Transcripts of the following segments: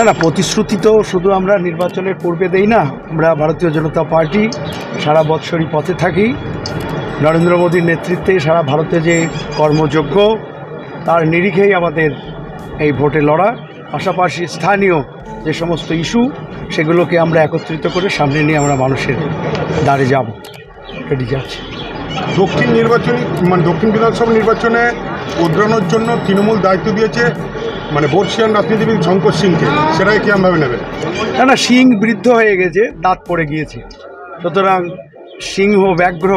না না, প্রতিশ্রুতি তো শুধু আমরা নির্বাচনের পূর্বে দেই না, আমরা ভারতীয় জনতা পার্টি সারা বৎসরই পথে থাকি। নরেন্দ্র মোদীর নেতৃত্বে সারা ভারতে যে কর্মযোগ্য, তার নিরিখেই আমাদের এই ভোটে লড়া। পাশাপাশি স্থানীয় যে সমস্ত ইস্যু, সেগুলোকে আমরা একত্রিত করে সামনে নিয়ে আমরা মানুষের দ্বারে যাব। রেডি যাচ্ছি দক্ষিণ নির্বাচনী মানে দক্ষিণ বিধানসভা নির্বাচনে উদ্রানোর জন্য তৃণমূল দায়িত্ব দিয়েছে মানে বর্ষিয়ান রাজনীতিবিদ শঙ্কর সিংকে সেটাকে কিরমভাবে নেবেন না না শিং বৃদ্ধ হয়ে গেছে দাঁত পড়ে গিয়েছে। সুতরাং সিংহ ব্যাঘ্র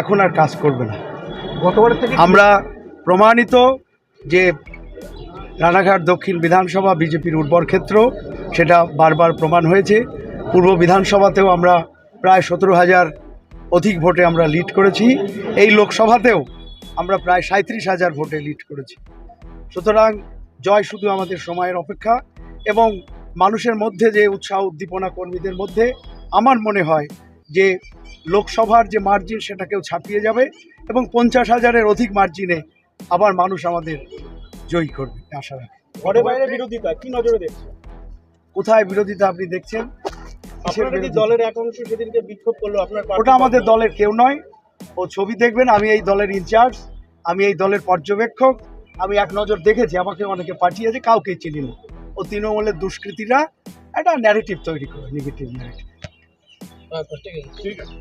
এখন আর কাজ করবে না। গতবার থেকে আমরা প্রমাণিত যে রানাঘাট দক্ষিণ বিধানসভা বিজেপির উর্বর ক্ষেত্র সেটা বারবার প্রমাণ হয়েছে। পূর্ব বিধানসভাতেও আমরা প্রায় সতেরো হাজার অধিক ভোটে আমরা লিড করেছি। এই লোকসভাতেও আমরা প্রায় সাঁত্রিশ হাজার ভোটে লিড করেছি। সুতরাং জয় শুধু আমাদের সময়ের অপেক্ষা এবং মানুষের মধ্যে যে উৎসাহ উদ্দীপনা কর্মীদের মধ্যে আমার মনে হয় যে লোকসভার যে মার্জিন সেটাকেও ছাপিয়ে যাবে এবং পঞ্চাশ হাজারের অধিক মার্জিনে আবার মানুষ আমাদের জয়ী করবে আশা রাখি। ঘরে বাইরে বিরোধিতা কি নজরে দেখছেন? কোথায় বিরোধিতা আপনি দেখছেন? দলের এক অংশ সেদিনকে বিক্ষোভ করল আপনার ওটা আমাদের দলের কেউ নয়। ও ছবি দেখবেন আমি এই দলের ইনচার্জ আমি এই দলের পর্যবেক্ষক আমি এক নজর দেখেছি আমাকে অনেকে পাঠিয়েছে কাউকে চিনি না। ও তৃণমূলের দুষ্কৃতীরা একটা ন্যারেটিভ তৈরি করে নেগেটিভ ন্যারেটিভ ঠিক আছে।